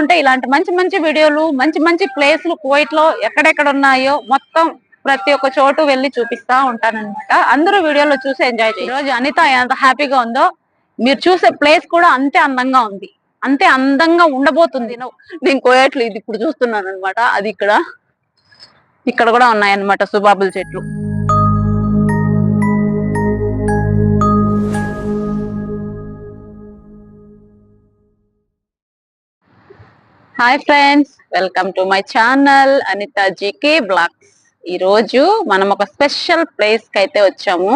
ఉంటే ఇలాంటి మంచి మంచి వీడియోలు మంచి మంచి ప్లేస్లు కువైట్లో ఎక్కడెక్కడ ఉన్నాయో మొత్తం ప్రతి ఒక్క చోటు వెళ్ళి చూపిస్తా ఉంటానన్నమాట. అందరూ వీడియోలో చూసి ఎంజాయ్ చేయాలి రోజు అనిత ఎంత హ్యాపీగా ఉందో. మీరు చూసే ప్లేస్ కూడా అంతే అందంగా ఉంది. అంతే అందంగా ఉండబోతుంది. నేను కోయట్లు ఇది ఇప్పుడు చూస్తున్నాను అనమాట అది ఇక్కడ. ఇక్కడ కూడా ఉన్నాయన్నమాట సుబాబుల చెట్లు. Hi friends welcome to my channel Anitha GK blogs. ఈరోజు మనం ఒక స్పెషల్ ప్లేస్కి అయితే వచ్చాము.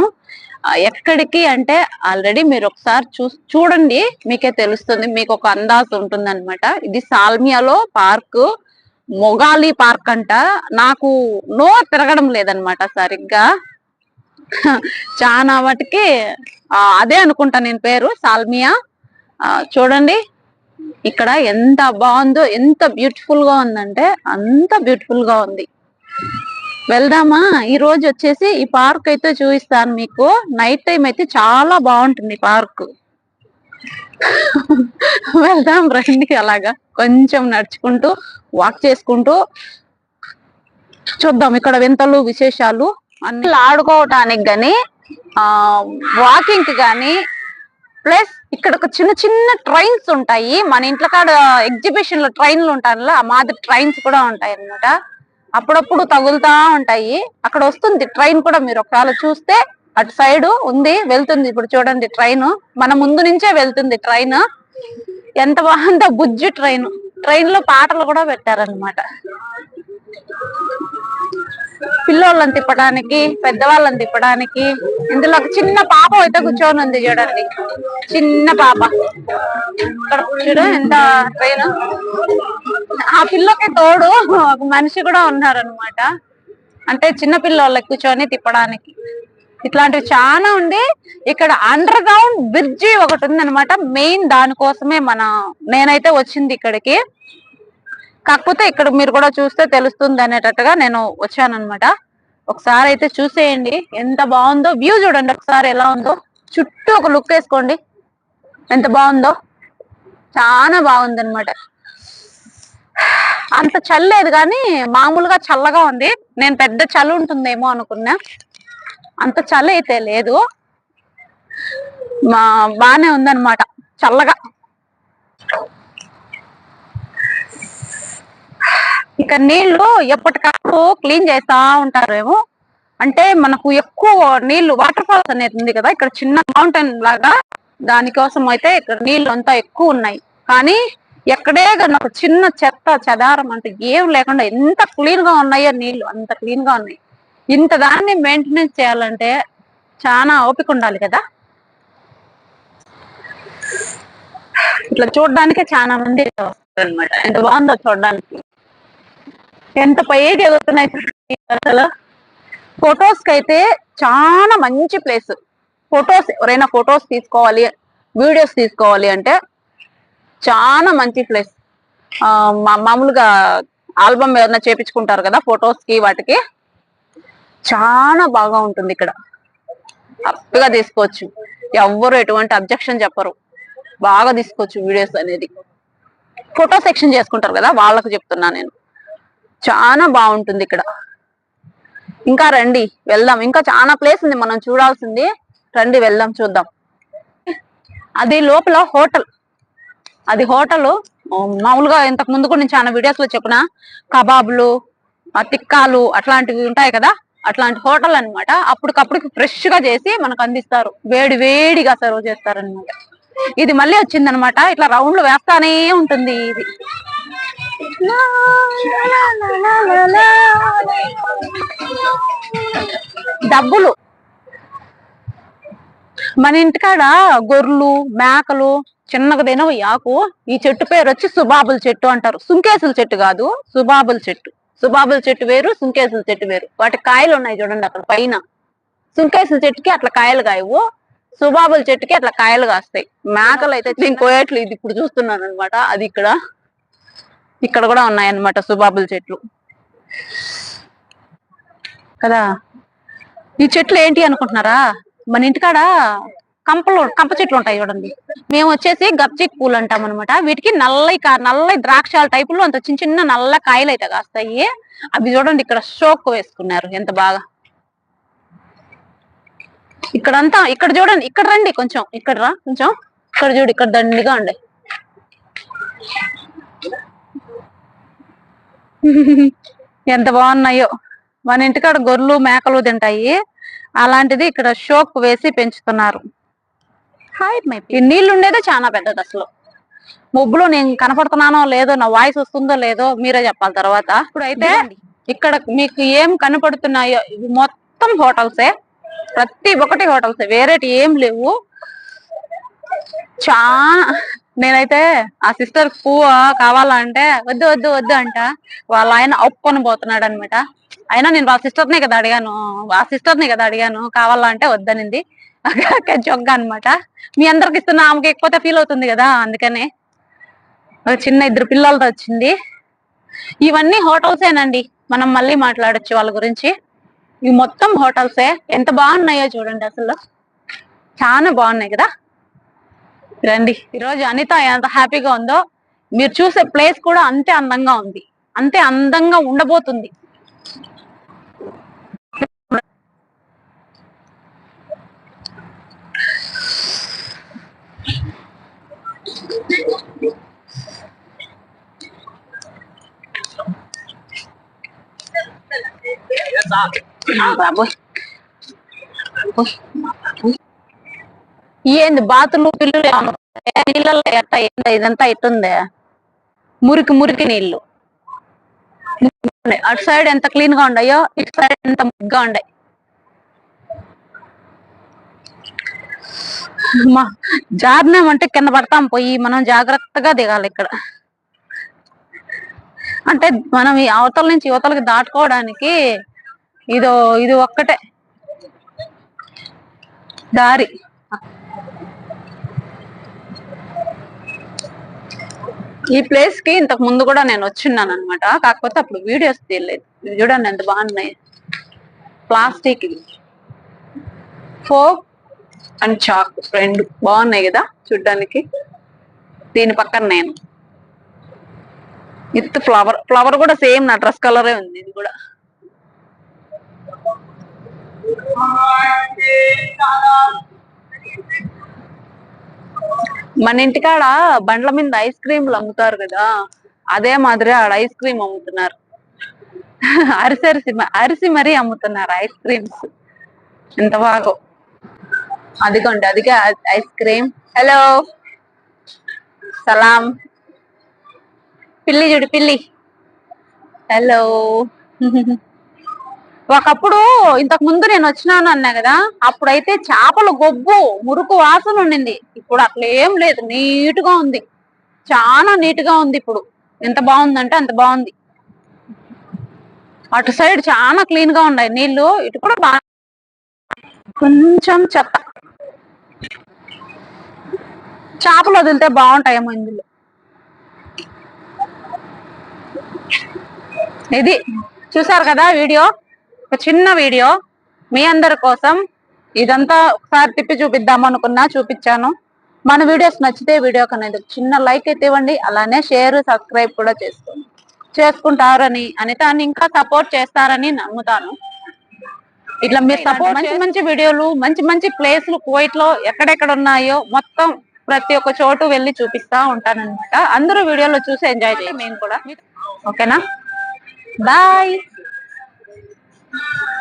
ఎక్కడికి అంటే ఆల్రెడీ మీరు ఒకసారి చూ చూడండి మీకే తెలుస్తుంది మీకు ఒక అందాజు ఉంటుంది అనమాట ఇది సాల్మియాలో పార్క్ మొగాలి పార్క్ అంట. నాకు నో తిరగడం లేదనమాట సరిగ్గా. చాలా వాటికి అదే అనుకుంటా నేను పేరు సాల్మియా. చూడండి ఇక్కడ ఎంత బాగుందో ఎంత బ్యూటిఫుల్గా ఉందంటే అంత బ్యూటిఫుల్గా ఉంది. వెళ్దామా? ఈ రోజు వచ్చేసి ఈ పార్క్ అయితే చూపిస్తాను మీకు. నైట్ టైం అయితే చాలా బాగుంటుంది పార్క్ వెళ్దాం రండి అలాగా. కొంచెం నడుచుకుంటూ వాక్ చేసుకుంటూ చూద్దాం ఇక్కడ వింతలు విశేషాలు అన్ని. ఆడుకోవటానికి గాని ఆ వాకింగ్కి గాని ప్లస్ ఇక్కడ ఒక చిన్న చిన్న ట్రైన్స్ ఉంటాయి. మన ఇంట్లో కాడ ఎగ్జిబిషన్లో ట్రైన్లు ఉంటారు ఆ మాదిరి ట్రైన్స్ కూడా ఉంటాయి అన్నమాట. అప్పుడప్పుడు తగులుతా ఉంటాయి. అక్కడ వస్తుంది ట్రైన్ కూడా మీరు ఒకసారి చూస్తే అటు సైడ్ ఉంది వెళ్తుంది. ఇప్పుడు చూడండి ట్రైన్ మన ముందు నుంచే వెళ్తుంది ట్రైన్ ఎంత బాగుందో బుజ్జి ట్రైన్ ట్రైన్లో పాటలు కూడా పెట్టారన్నమాట. పిల్లోళ్ళని తిప్పడానికి పెద్దవాళ్ళని తిప్పడానికి. ఇందులో ఒక చిన్న పాప అయితే కూర్చొని ఉంది చూడండి. చిన్న పాప. ఇక్కడ ఎంత ట్రైన్ ఆ పిల్లకి తోడు ఒక మనిషి కూడా ఉన్నారనమాట అంటే చిన్న పిల్లోళ్ళకి కూర్చొని తిప్పడానికి. ఇట్లాంటివి చాలా ఉంది. ఇక్కడ అండర్ గ్రౌండ్ బ్రిడ్జి ఒకటి ఉంది మెయిన్ దానికోసమే మన నేనైతే వచ్చింది ఇక్కడికి. కాకపోతే ఇక్కడ మీరు కూడా చూస్తే తెలుస్తుంది అనేటట్టుగా నేను వచ్చానమాట ఒకసారి అయితే చూసేయండి. ఎంత బాగుందో వ్యూ చూడండి ఒకసారి ఎలా ఉందో. చుట్టూ ఒక లుక్ వేసుకోండి. ఎంత బాగుందో. చాలా బాగుంది అనమాట అంత చల్లేదు కానీ మామూలుగా చల్లగా ఉంది. నేను పెద్ద చలి ఉంటుందేమో అనుకున్నా. అంత చలి అయితే లేదు. మా బాగానే ఉందన్నమాట. చల్లగా. ఇక నీళ్ళు ఎప్పటికప్పుడు క్లీన్ చేస్తా ఉంటారేమో. అంటే మనకు ఎక్కువ నీళ్ళు వాటర్ ఫాల్స్ అనేది ఉంది కదా ఇక్కడ చిన్న మౌంటైన్ లాగా దానికోసం అయితే ఇక్కడ నీళ్ళు అంతా ఎక్కువ ఉన్నాయి. కానీ ఎక్కడే కన్నా ఒక చిన్న చెత్త చెదారం అంటే ఏం లేకుండా ఎంత క్లీన్గా ఉన్నాయో నీళ్ళు అంత క్లీన్గా ఉన్నాయి. ఇంత దాన్ని మెయింటెనెన్స్ చేయాలంటే చాలా ఓపిక ఉండాలి కదా. ఇట్లా చూడడానికే చాలా మంది వస్తారు అనమాట ఎంత బాగుందో చూడడానికి. ఎంత పైకి ఎగురుతున్నాయి అసలు ఫొటోస్కి అయితే చాలా మంచి ప్లేస్ ఫొటోస్ ఎవరైనా ఫొటోస్ తీసుకోవాలి వీడియోస్ తీసుకోవాలి అంటే చాలా మంచి ప్లేస్ మామూలుగా ఆల్బమ్ ఏదైనా చేపించుకుంటారు కదా ఫొటోస్కి వాటికి. చాలా బాగా ఉంటుంది ఇక్కడ. హ్యాపీగా తీసుకోవచ్చు. ఎవ్వరు ఎటువంటి అబ్జెక్షన్ చెప్పరు. బాగా తీసుకోవచ్చు వీడియోస్ అనేది. ఫోటో సెక్షన్ చేసుకుంటారు కదా వాళ్ళకు చెప్తున్నా నేను. చాలా బాగుంటుంది ఇక్కడ. ఇంకా రండి వెళ్దాం. ఇంకా చాలా ప్లేస్ ఉంది. మనం చూడాల్సింది రండి వెళ్దాం చూద్దాం. అది లోపల హోటల్. అది హోటల్ మామూలుగా ఇంతకు ముందు కూడా నేను చాలా వీడియోస్లో చెప్పిన. కబాబులు తిక్కాలు అట్లాంటివి ఉంటాయి కదా? అట్లాంటి హోటల్ అన్నమాట. అప్పటికప్పుడు ఫ్రెష్గా చేసి మనకు అందిస్తారు. వేడి వేడిగా సర్వ్ చేస్తారనమాట ఇది మళ్ళీ వచ్చిందనమాట ఇట్లా రౌండ్లు వేస్తానే ఉంటుంది ఇది. డబ్బులు. మన ఇంటికాడ గొర్రెలు మేకలు చిన్నగా ఈ ఆకు. ఈ చెట్టు పేరు వచ్చి సుబాబుల చెట్టు అంటారు. సుంకేసుల చెట్టు కాదు సుబాబుల చెట్టు. సుబాబుల చెట్టు వేరు సుంకేసుల చెట్టు వేరు. వాటి కాయలు ఉన్నాయి చూడండి అక్కడ పైన. సుంకేసుల చెట్టుకి అట్లా కాయలు కాయవు. సుబాబుల చెట్టుకి అట్లా కాయలు కాస్తాయి. మేకలు అయితే ఇంకోయట్లు ఇది ఇప్పుడు చూస్తున్నాను అనమాట అది ఇక్కడ. ఇక్కడ కూడా ఉన్నాయన్నమాట సుబాబుల చెట్లు. కదా? ఈ చెట్లు ఏంటి అనుకుంటున్నారా? మన ఇంటికాడ కంపలు కంప చెట్లు ఉంటాయి చూడండి. మేము వచ్చేసి గప్చిక్ పూలు అంటాం అనమాట వీటికి నల్లయి కా- నల్లయి ద్రాక్షాల టైపులో అంత చిన్న చిన్న నల్ల కాయలు అయితే కాస్తాయి. అవి చూడండి ఇక్కడ షోక్ వేసుకున్నారు ఎంత బాగా. ఇక్కడంతా ఇక్కడ చూడండి ఇక్కడ రండి కొంచెం. ఇక్కడ రా కొంచెం. ఇక్కడ చూడు ఇక్కడ దండిగా ఉండే. ఎంత బాగున్నాయో. మన ఇంటికాడ గొర్రెలు మేకలు తింటాయి. అలాంటిది ఇక్కడ షోక్ వేసి పెంచుతున్నారు. నీళ్ళు ఉండేదే చాలా పెద్దది అసలు. ముబ్బులో నేను కనపడుతున్నానో లేదో నా వాయిస్ వస్తుందో లేదో మీరే చెప్పాలి తర్వాత. ఇప్పుడు అయితే ఇక్కడ మీకు ఏం కనపడుతున్నాయో ఇవి మొత్తం హోటల్సే. ప్రతి ఒక్కటి హోటల్సే. వేరేటి ఏం లేవు. చా నేనైతే ఆ సిస్టర్ పువ్వు కావాలంటే వద్దు వద్దు వద్దు అంట. వాళ్ళ ఆయన ఒప్పుకొని పోతున్నాడు అనమాట అయినా నేను వాళ్ళ సిస్టర్ నే కదా అడిగాను. ఆ సిస్టర్ని కదా అడిగాను. కావాలా అంటే వద్దనింది. జొగ్గ అన్నమాట. మీ అందరికి ఇస్తున్నా ఆమెకి ఎక్కువ ఫీల్ అవుతుంది కదా అందుకనే. ఒక చిన్న ఇద్దరు పిల్లలతో వచ్చింది. ఇవన్నీ హోటల్సేనండి మనం మళ్ళీ మాట్లాడొచ్చు వాళ్ళ గురించి. ఇవి మొత్తం హోటల్సే ఎంత బాగున్నాయో చూడండి అసలు. చాలా బాగున్నాయి కదా. రండి. ఈరోజు అనిత ఎంత హ్యాపీగా ఉందో మీరు చూసే ప్లేస్ కూడా అంతే అందంగా ఉంది. అంతే అందంగా ఉండబోతుంది. బాబోయ్. ఏంది బాతులు పిల్లులు ఏమన్నా నీళ్ళల్లో ఎట్ట ఏంది? ఇదంతా ఎట్టుందే? మురికి మురికి నీళ్ళు అటు సైడ్ ఎంత క్లీన్గా ఉండయో ఇటు సైడ్ ఎంత ముగ్గా ఉండే? మా జారినామంటే కింద పడతాం పోయి మనం జాగ్రత్తగా దిగాలి ఇక్కడ. అంటే మనం ఈ అవతల నుంచి యువతలకి దాటుకోవడానికి ఇదో ఇది ఒక్కటే. దారి. ఈ ప్లేస్కి ఇంతకు ముందు కూడా నేను వచ్చిన్నాను అనమాట కాకపోతే అప్పుడు వీడియోస్ తీయలేదు. ఇవి చూడండి ఎంత బాగున్నాయి ప్లాస్టిక్ ఫోక్ అండ్ చాక్ రెండు. బాగున్నాయి కదా చూడ్డానికి. దీని పక్కన నేను. విత్ ఫ్లవర్ ఫ్లవర్ కూడా సేమ్ నా డ్రెస్ కలరే ఉంది. ఇది కూడా. మన ఇంటికాడ బండ్ల మీద ఐస్ క్రీమ్లు అమ్ముతారు కదా అదే మాదిరి ఆడ ఐస్ క్రీమ్ అమ్ముతున్నారు. అరిసి అరిసి మ- అరిసి మరీ అమ్ముతున్నారు ఐస్ క్రీమ్స్ ఎంత బాగో. అదిగోండి అదిగే ఐస్ క్రీమ్ హలో సలాం. పిల్లి చూడు పిల్లి. హలో ఒకప్పుడు ఇంతకు ముందు నేను వచ్చినాను అన్నా కదా అప్పుడైతే చేపల గొబ్బు మురుకు వాసన ఉండింది. ఇప్పుడు అట్లా ఏం లేదు నీట్గా ఉంది. చాలా నీట్గా ఉంది ఇప్పుడు. ఎంత బాగుందంటే అంత బాగుంది. అటు సైడ్ చాలా క్లీన్గా ఉన్నాయి. నీళ్ళు ఇటు కూడా బాగా కొంచెం చెత్త. చేపలు వదిలితే బాగుంటాయేమో ఇందులో. ఇది చూసారు కదా వీడియో? ఒక చిన్న వీడియో మీ అందరి కోసం ఇదంతా ఒకసారి తిప్పి చూపిద్దాం అనుకున్నా చూపించాను. మన వీడియోస్ నచ్చితే వీడియోకి అనేది చిన్న లైక్ అయితే ఇవ్వండి అలానే షేర్ సబ్స్క్రైబ్ కూడా చేసుకోండి. చేసుకుంటారని అనితాన్ని ఇంకా సపోర్ట్ చేస్తారని నమ్ముతాను. ఇట్లా మీరు సపోర్ట్ మంచి మంచి వీడియోలు మంచి మంచి ప్లేస్లు కువైట్లో ఎక్కడెక్కడ ఉన్నాయో మొత్తం ప్రతి ఒక్క చోటు వెళ్ళి చూపిస్తా ఉంటానన్నమాట. అందరూ వీడియోలో చూసి ఎంజాయ్ చేయండి. మేము కూడా. ఓకేనా? బాయ్. Thank you.